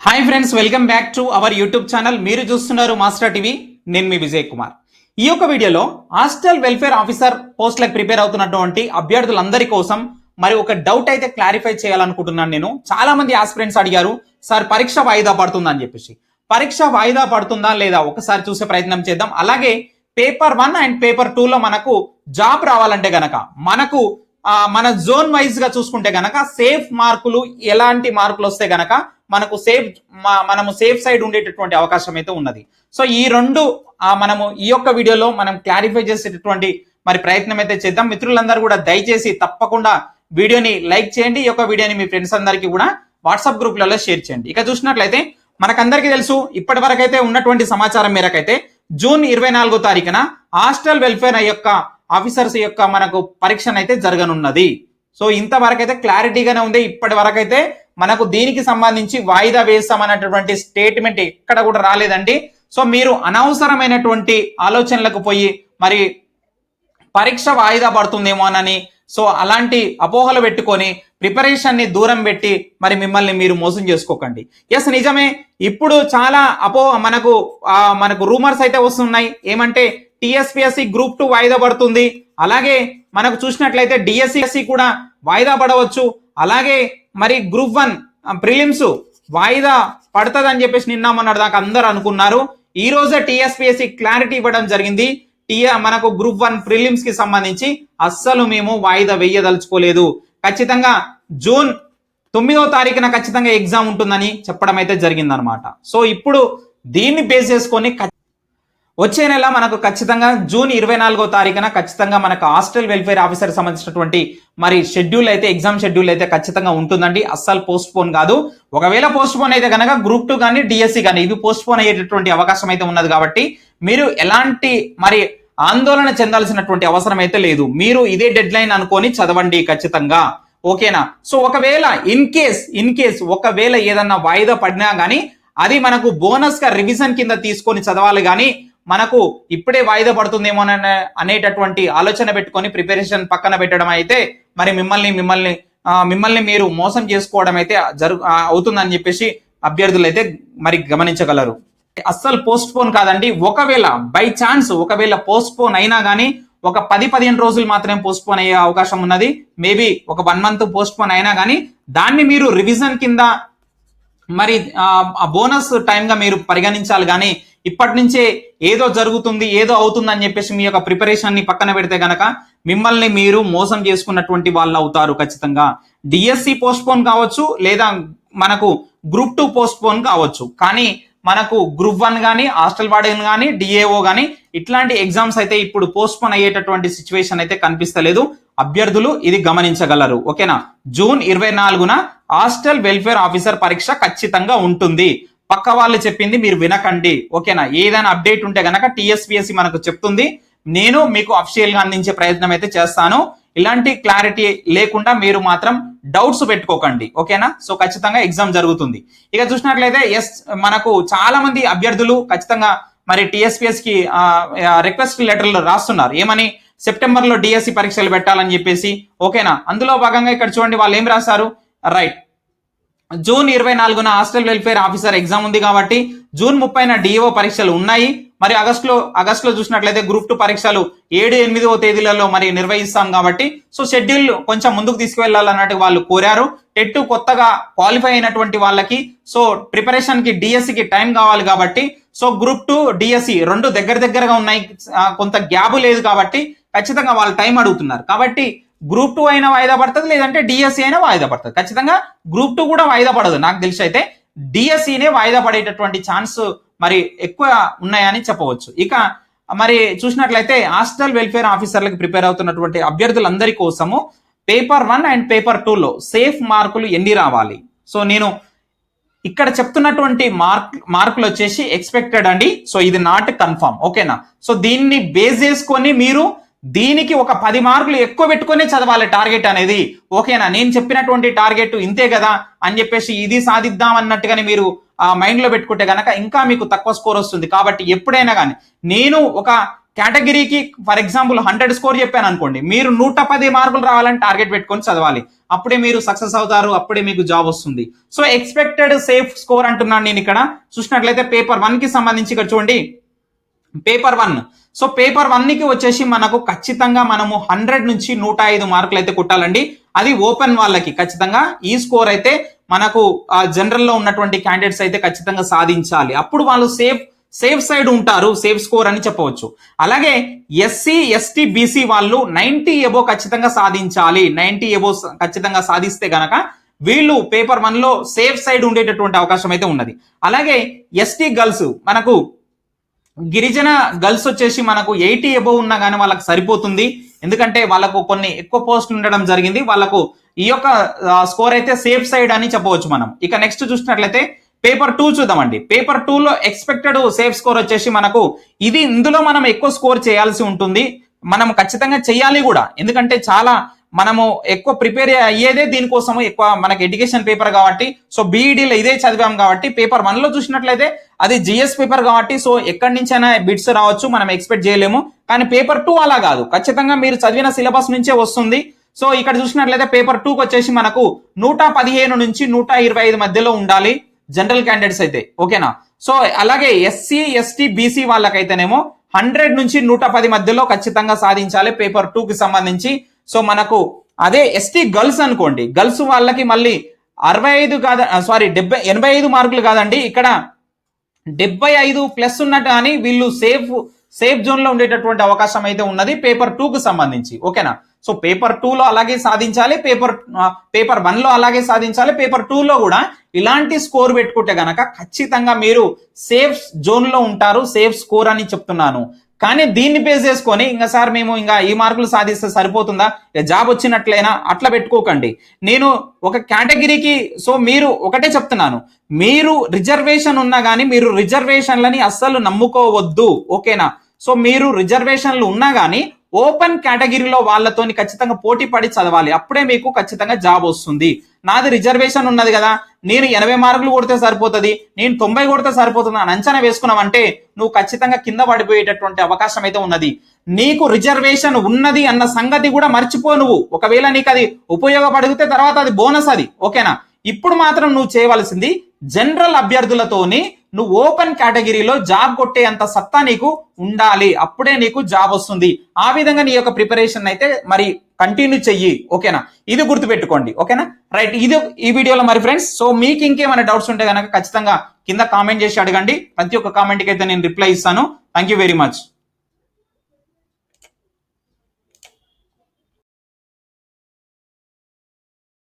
Hi friends welcome back to our YouTube channel మీరు చూస్తున్నారు master TV నేను మీ విజయ్ కుమార్. ఈ యొక్క వీడియోలో హాస్టల్ వెల్ఫేర్ ఆఫీసర్ పోస్ట్లకు ప్రిపేర్ అవుతున్నటువంటి అభ్యర్థులందరి కోసం మరి ఒక డౌట్ అయితే క్లారిఫై చేయాలనుకుంటున్నాను నేను. చాలా మంది ఆస్పిరెంట్స్ అడిగారు సార్ పరీక్ష వాయిదా పడుతుందా? అని చెప్పేసి. పరీక్ష వాయిదా పడుతుందా లేదా ఒకసారి చూసే ప్రయత్నం చేద్దాం. అలాగే పేపర్ వన్ అండ్ పేపర్లో మనకు జాబ్ రావాలంటే గనక మనకు మన జోన్ వైజ్గా చూసుకుంటే గనక సేఫ్ మార్కులు ఎలాంటి మార్కులు వస్తే గనక మనకు సేఫ్ మనము సేఫ్ సైడ్ ఉండేటటువంటి అవకాశం అయితే ఉన్నది. సో ఈ రెండు మనము ఈ యొక్క వీడియోలో మనం క్లారిఫై చేసేటటువంటి మరి ప్రయత్నం అయితే చేద్దాం. మిత్రులందరూ కూడా దయచేసి తప్పకుండా వీడియోని లైక్ చేయండి. ఈ యొక్క వీడియోని మీ ఫ్రెండ్స్ అందరికీ కూడా వాట్సాప్ గ్రూప్లలో షేర్ చేయండి. ఇక చూసినట్లయితే మనకందరికీ తెలుసు ఇప్పటి వరకైతే ఉన్నటువంటి సమాచారం మేరకైతే జూన్ ఇరవై నాలుగో తారీఖున హాస్టల్ వెల్ఫేర్ యొక్క ఆఫీసర్స్ యొక్క మనకు పరీక్షను అయితే జరగనున్నది. సో ఇంతవరకైతే క్లారిటీగానే ఉంది. ఇప్పటి వరకైతే మనకు దీనికి సంబంధించి వాయిదా వేస్తామన్నటువంటి స్టేట్మెంట్ ఎక్కడ కూడా రాలేదండి. సో మీరు అనవసరమైనటువంటి ఆలోచనలకు పోయి మరి పరీక్ష వాయిదా పడుతుందేమోనని సో అలాంటి అపోహలు పెట్టుకొని ప్రిపరేషన్ని దూరం పెట్టి మరి మిమ్మల్ని మీరు మోసం చేసుకోకండి. ఎస్ నిజమే. ఇప్పుడు చాలా అపోహ మనకు మనకు రూమర్స్ అయితే వస్తున్నాయి. ఏమంటే టిఎస్పిఎస్సి గ్రూప్ టూ వాయిదా పడుతుంది. అలాగే మనకు చూసినట్లయితే డిఎస్సిఎస్సి కూడా వాయిదా పడవచ్చు. అలాగే మరి గ్రూప్ వన్ ప్రిలిమ్స్ వాయిదా పడుతుందని చెప్పేసి నిన్న మొన్నటి దాకా అందరూ అనుకున్నారు. ఈ రోజే టిఎస్పిఎస్సి క్లారిటీ ఇవ్వడం జరిగింది. టిఆ మనకు గ్రూప్ వన్ ప్రిలిమ్స్కి సంబంధించి అస్సలు మేము వాయిదా వేయదలుచుకోలేదు. ఖచ్చితంగా జూన్ తొమ్మిదో తారీఖున ఖచ్చితంగా ఎగ్జామ్ ఉంటుందని చెప్పడం అయితే జరిగిందనమాట సో ఇప్పుడు దీన్ని బేస్ చేసుకొని వచ్చే నెల మనకు ఖచ్చితంగా జూన్ ఇరవై నాలుగో తారీఖున ఖచ్చితంగా మనకు హాస్టల్ వెల్ఫేర్ ఆఫీసర్ సంబంధించినటువంటి మరి షెడ్యూల్ అయితే ఎగ్జామ్ షెడ్యూల్ అయితే ఖచ్చితంగా ఉంటుందండి. అస్సలు పోస్ట్ పోన్ కాదు. ఒకవేళ పోస్ట్ పోన్ అయితే కనుక గ్రూప్ టూ కానీ డిఎస్సి కానీ ఇవి పోస్ట్ పోన్ అయ్యేటటువంటి అవకాశం అయితే ఉన్నది కాబట్టి మీరు ఎలాంటి మరి ఆందోళన చెందాల్సినటువంటి అవసరం అయితే లేదు. మీరు ఇదే డెడ్ లైన్ అనుకొని చదవండి ఖచ్చితంగా. ఓకేనా? సో ఒకవేళ ఇన్ కేస్ ఇన్ కేస్ ఒకవేళ ఏదన్నా వాయిదా పడినా గానీ అది మనకు బోనస్గా రివిజన్ కింద తీసుకొని చదవాలి కానీ మనకు ఇప్పుడే వాయిదా పడుతుందేమో అనేటటువంటి ఆలోచన పెట్టుకొని ప్రిపరేషన్ పక్కన పెట్టడం అయితే మరి మిమ్మల్ని మిమ్మల్ని మిమ్మల్ని మీరు మోసం చేసుకోవడం అయితే జరుగు అవుతుందని చెప్పేసి అభ్యర్థులు అయితే మరి గమనించగలరు. అస్సలు పోస్ట్ పోన్ కాదండి. ఒకవేళ బై ఛాన్స్ ఒకవేళ పోస్ట్ పోన్ అయినా కానీ ఒక పది పదిహేను రోజులు మాత్రమే పోస్ట్ పోన్ అయ్యే అవకాశం ఉన్నది. మేబీ ఒక వన్ మంత్ పోస్ట్ పోన్ అయినా కానీ దాన్ని మీరు రివిజన్ కింద మరి ఆ బోనస్ టైంగా మీరు పరిగణించాలి కానీ ఇప్పటి నుంచే ఏదో జరుగుతుంది ఏదో అవుతుంది అని చెప్పేసి మీ యొక్క ప్రిపరేషన్ని పక్కన పెడితే గనక మిమ్మల్ని మీరు మోసం చేసుకున్నటువంటి వాళ్ళు అవుతారు ఖచ్చితంగా. డిఎస్సి పోస్ట్పోన్ కావచ్చు లేదా మనకు గ్రూప్ టూ పోస్ట్పోన్ కావచ్చు. కానీ మనకు గ్రూప్ వన్ కానీ హాస్టల్ వార్డెన్ కానీ డిఏఓ కానీ ఇట్లాంటి ఎగ్జామ్స్ అయితే ఇప్పుడు పోస్ట్పోన్ అయ్యేటటువంటి సిచ్యువేషన్ అయితే కనిపిస్తలేదు. అభ్యర్థులు ఇది గమనించగలరు. ఓకేనా? జూన్ ఇరవై నాలుగున హాస్టల్ వెల్ఫేర్ ఆఫీసర్ పరీక్ష ఖచ్చితంగా ఉంటుంది. పక్క వాళ్ళు చెప్పింది మీరు వినకండి. ఓకేనా? ఏదైనా అప్డేట్ ఉంటే కనుక టిఎస్పిఎస్సి మనకు చెప్తుంది. నేను మీకు అఫిషియల్గా అందించే ప్రయత్నం అయితే చేస్తాను. ఇలాంటి క్లారిటీ లేకుండా మీరు మాత్రం డౌట్స్ పెట్టుకోకండి. ఓకేనా? సో ఖచ్చితంగా ఎగ్జామ్ జరుగుతుంది. ఇక చూసినట్లయితే ఎస్ మనకు చాలా మంది అభ్యర్థులు ఖచ్చితంగా మరి టిఎస్పిఎస్కి రిక్వెస్ట్ లెటర్లు రాస్తున్నారు. ఏమని? సెప్టెంబర్లో డిఎస్సి పరీక్షలు పెట్టాలని చెప్పేసి. ఓకేనా? అందులో భాగంగా ఇక్కడ చూడండి వాళ్ళు ఏం రాశారు? రైట్. జూన్ ఇరవై నాలుగున హాస్టల్ వెల్ఫేర్ ఆఫీసర్ ఎగ్జామ్ ఉంది కాబట్టి జూన్ ముప్పైన డిఓ పరీక్షలు ఉన్నాయి. మరి ఆగస్టులో ఆగస్టులో చూసినట్లయితే గ్రూప్ టూ పరీక్షలు ఏడు ఎనిమిదవ తేదీలలో మరి నిర్వహిస్తాం కాబట్టి సో షెడ్యూల్ కొంచెం ముందుకు తీసుకువెళ్ళాలన్నట్టు వాళ్ళు కోరారు. టెట్ కొత్తగా క్వాలిఫై అయినటువంటి వాళ్ళకి సో ప్రిపరేషన్కి టైం కావాలి కాబట్టి సో గ్రూప్ టూ డిఎస్సి రెండు దగ్గర దగ్గరగా ఉన్నాయి. కొంత గ్యాప్ లేదు కాబట్టి ఖచ్చితంగా వాళ్ళు టైం అడుగుతున్నారు. కాబట్టి గ్రూప్ టూ అయినా వాయిదా పడుతుంది లేదంటే డిఎస్సి అయినా వాయిదా పడుతుంది. ఖచ్చితంగా గ్రూప్ టూ కూడా వాయిదా పడదు. నాకు తెలిసి అయితే డిఎస్సినే వాయిదా పడేటటువంటి ఛాన్స్ మరి ఎక్కువ ఉన్నాయని చెప్పవచ్చు. ఇక మరి చూసినట్లయితే హాస్టల్ వెల్ఫేర్ ఆఫీసర్లకు ప్రిపేర్ అవుతున్నటువంటి అభ్యర్థులందరి కోసము పేపర్ వన్ అండ్ పేపర్లో సేఫ్ మార్కులు ఎన్ని రావాలి? సో నేను ఇక్కడ చెప్తున్నటువంటి మార్క్ మార్కులు వచ్చేసి ఎక్స్పెక్టెడ్ అండి. సో ఇది నాట్ కన్ఫామ్ ఓకేనా? సో దీన్ని బేస్ చేసుకొని మీరు దీనికి ఒక పది మార్కులు ఎక్కువ పెట్టుకునే చదవాలి టార్గెట్ అనేది. ఓకేనా? నేను చెప్పినటువంటి టార్గెట్ ఇంతే కదా అని చెప్పేసి ఇది సాధిద్దాం అన్నట్టుగానే మీరు ఆ మైండ్లో పెట్టుకుంటే కనుక ఇంకా మీకు తక్కువ స్కోర్ వస్తుంది. కాబట్టి ఎప్పుడైనా కానీ నేను ఒక కేటగిరీకి ఫర్ ఎగ్జాంపుల్ హండ్రెడ్ స్కోర్ చెప్పాను అనుకోండి. మీరు నూట పది మార్కులు రావాలని టార్గెట్ పెట్టుకొని చదవాలి. అప్పుడే మీరు సక్సెస్ అవుతారు అప్పుడే మీకు జాబ్ వస్తుంది. సో ఎక్స్పెక్టెడ్ సేఫ్ స్కోర్ అంటున్నాను నేను ఇక్కడ. చూసినట్లయితే పేపర్ వన్కి సంబంధించి ఇక్కడ చూడండి. పేపర్ వన్ సో పేపర్ వన్కి వచ్చేసి మనకు ఖచ్చితంగా మనము హండ్రెడ్ నుంచి నూట ఐదు మార్కులు అయితే కొట్టాలండి. అది ఓపెన్ వాళ్ళకి ఖచ్చితంగా. ఈ స్కోర్ అయితే మనకు జనరల్లో ఉన్నటువంటి క్యాండిడేట్స్ అయితే ఖచ్చితంగా సాధించాలి. అప్పుడు వాళ్ళు సేఫ్ సేఫ్ సైడ్ ఉంటారు. సేఫ్ స్కోర్ అని చెప్పవచ్చు. అలాగే ఎస్సీ ఎస్టీ బీసీ వాళ్ళు నైన్టీ ఎబో ఖచ్చితంగా సాధించాలి. నైన్టీ ఎబో ఖచ్చితంగా సాధిస్తే గనక వీళ్ళు పేపర్ వన్లో సేఫ్ సైడ్ ఉండేటటువంటి అవకాశం అయితే ఉన్నది. అలాగే ఎస్టీ గర్ల్స్ మనకు గిరిజన గర్ల్స్ వచ్చేసి మనకు ఎయిటీ ఎబోవ్ ఉన్నా కానీ వాళ్ళకి సరిపోతుంది. ఎందుకంటే వాళ్ళకు కొన్ని ఎక్కువ పోస్టులు ఉండడం జరిగింది. వాళ్ళకు ఈ యొక్క స్కోర్ అయితే సేఫ్ సైడ్ అని చెప్పవచ్చు మనం. ఇక నెక్స్ట్ చూసినట్లయితే పేపర్ టూ చూద్దామండి. పేపర్ టూ లో ఎక్స్పెక్టెడ్ సేఫ్ స్కోర్ వచ్చేసి మనకు ఇది ఇందులో మనం ఎక్కువ స్కోర్ చేయాల్సి ఉంటుంది. మనం ఖచ్చితంగా చేయాలి కూడా. ఎందుకంటే చాలా మనము ఎక్కువ ప్రిపేర్ అయ్యేదే దీనికోసము ఎక్కువ మనకి ఎడ్యుకేషన్ పేపర్ కాబట్టి సో బీఈడీలో ఇదే చదివాం కాబట్టి పేపర్ వన్లో చూసినట్లయితే అది జిఎస్ పేపర్ కాబట్టి సో ఎక్కడి నుంచైనా బిట్స్ రావచ్చు మనం ఎక్స్పెక్ట్ చేయలేము. కానీ పేపర్ టూ అలా కాదు. ఖచ్చితంగా మీరు చదివిన సిలబస్ నుంచే వస్తుంది. సో ఇక్కడ చూసినట్లయితే పేపర్ టూకి వచ్చేసి మనకు నూట పదిహేను నుంచి నూట ఇరవై ఐదు మధ్యలో ఉండాలి జనరల్ క్యాండిడేట్స్ అయితే. ఓకేనా? సో అలాగే ఎస్సీ ఎస్టీ బీసీ వాళ్ళకైతేనేమో హండ్రెడ్ నుంచి నూట పది మధ్యలో ఖచ్చితంగా సాధించాలి పేపర్ టూ కి సంబంధించి. సో మనకు అదే ఎస్టీ గర్ల్స్ అనుకోండి. గర్ల్స్ వాళ్ళకి మళ్ళీ అరవై ఐదు కాద సారీ డెబ్బై ఎనభై ఐదు మార్కులు కాదండి. ఇక్కడ డెబ్బై ఐదు ప్లస్ ఉన్నట్టు కానీ వీళ్ళు సేఫ్ సేఫ్ జోన్లో ఉండేటటువంటి అవకాశం అయితే ఉన్నది. పేపర్ టూకు సంబంధించి. ఓకేనా? సో పేపర్ టూలో అలాగే సాధించాలి. పేపర్ పేపర్ వన్లో అలాగే సాధించాలి. పేపర్ టూలో కూడా ఇలాంటి స్కోర్ పెట్టుకుంటే గనక ఖచ్చితంగా మీరు సేఫ్ జోన్లో ఉంటారు. సేఫ్ స్కోర్ అని చెప్తున్నాను. కానీ దీన్ని బేస్ చేసుకొని ఇంకా సార్ మేము ఇంకా ఈ మార్కులు సాధిస్తే సరిపోతుందా? ఇక జాబ్ వచ్చినట్లయినా అట్లా పెట్టుకోకండి. నేను ఒక కేటగిరీకి సో మీరు ఒకటే చెప్తున్నాను. మీరు రిజర్వేషన్ ఉన్నా కానీ మీరు రిజర్వేషన్లని అస్సలు నమ్ముకోవద్దు ఓకేనా? సో మీరు రిజర్వేషన్లు ఉన్నా కానీ ఓపెన్ కేటగిరీలో వాళ్ళతోని ఖచ్చితంగా పోటీ పడి చదవాలి. అప్పుడే మీకు ఖచ్చితంగా జాబ్ వస్తుంది. నాది రిజర్వేషన్ ఉన్నది కదా. నేను ఎనభై మార్కులు కొడితే సరిపోతుంది. నేను తొంభై కొడితే సరిపోతుంది అని అంచనా వేసుకున్నావంటే నువ్వు ఖచ్చితంగా కింద పడిపోయేటటువంటి అవకాశం అయితే ఉన్నది. నీకు రిజర్వేషన్ ఉన్నది అన్న సంగతి కూడా మర్చిపో నువ్వు. ఒకవేళ నీకు అది ఉపయోగపడితే తర్వాత అది బోనస్ అది. ఓకేనా? ఇప్పుడు మాత్రం నువ్వు చేయవలసింది జనరల్ అభ్యర్థులతోని నువ్వు ఓపెన్ కేటగిరీలో జాబ్ కొట్టే అంత సత్తా నీకు ఉండాలి. అప్పుడే నీకు జాబ్ వస్తుంది. ఆ విధంగా నీ యొక్క ప్రిపరేషన్ అయితే మరి కంటిన్యూ చెయ్యి. ఓకేనా? ఇది గుర్తుపెట్టుకోండి. ఓకేనా? రైట్ ఇది ఈ వీడియోలో మరి ఫ్రెండ్స్ సో మీకు ఇంకేమైనా డౌట్స్ ఉంటే కనుక ఖచ్చితంగా కింద కామెంట్ చేసి అడగండి. ప్రతి ఒక్క కామెంట్కి అయితే నేను రిప్లై ఇస్తాను. Thank you very much